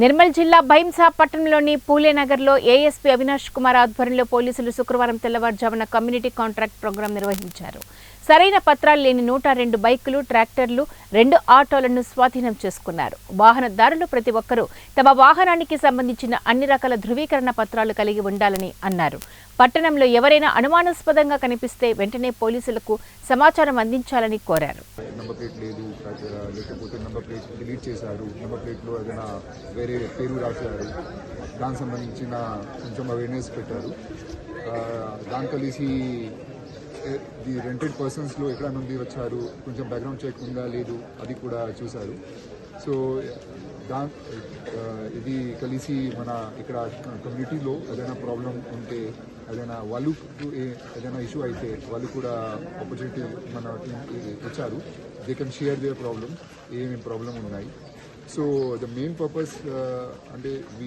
నిర్మల్ జిల్లా భైంసా పట్టణంలోని పూలేనగర్లో ఏఎస్పీ అవినాష్ కుమార్ ఆధ్వర్యంలో పోలీసులు శుక్రవారం తెల్లవారుజామున కమ్యూనిటీ కాంట్రాక్ట్ ప్రోగ్రాం నిర్వహించారు. సరైన పత్రాలు లేని నూట రెండు బైకులు ట్రాక్టర్లు రెండు ఆటోలను స్వాధీనం చేసుకున్నారు. వాహనదారులు ప్రతి ఒక్కరూ తమ వాహనానికి సంబంధించిన అన్ని రకాల ధృవీకరణ పత్రాలు కలిగి ఉండాలని అన్నారు. పట్టణంలో ఎవరైనా అనుమానాస్పదంగా కనిపిస్తే వెంటనే పోలీసులకు సమాచారం అందించాలని కోరారు. నెంబర్ ప్లేట్ లేదు లేకపోతే నెంబర్ ప్లేట్ డిలీట్ చేశారు నెంబర్ ప్లేట్లో ఏదైనా వేరే పేరు రాశారు దానికి సంబంధించిన కొంచెం అవేర్నెస్ పెట్టారు. దాంతో దాని కలిసి ది రెంటెడ్ పర్సన్స్లో ఎక్కడ నుండి వచ్చారు కొంచెం బ్యాక్గ్రౌండ్ చెక్ ఉందా లేదు అది కూడా చూశారు. సో దా ఇది కలిసి మన ఇక్కడ కమ్యూనిటీలో ఏదైనా ప్రాబ్లం ఉంటే ఏదైనా వాళ్ళు ఏదైనా ఇష్యూ అయితే వాళ్ళు కూడా ఆపర్చునిటీ మన టీంకి వచ్చారు they can share their problem ఏమేమి ప్రాబ్లం ఉన్నాయి? సో ద మెయిన్ పర్పస్ అంటే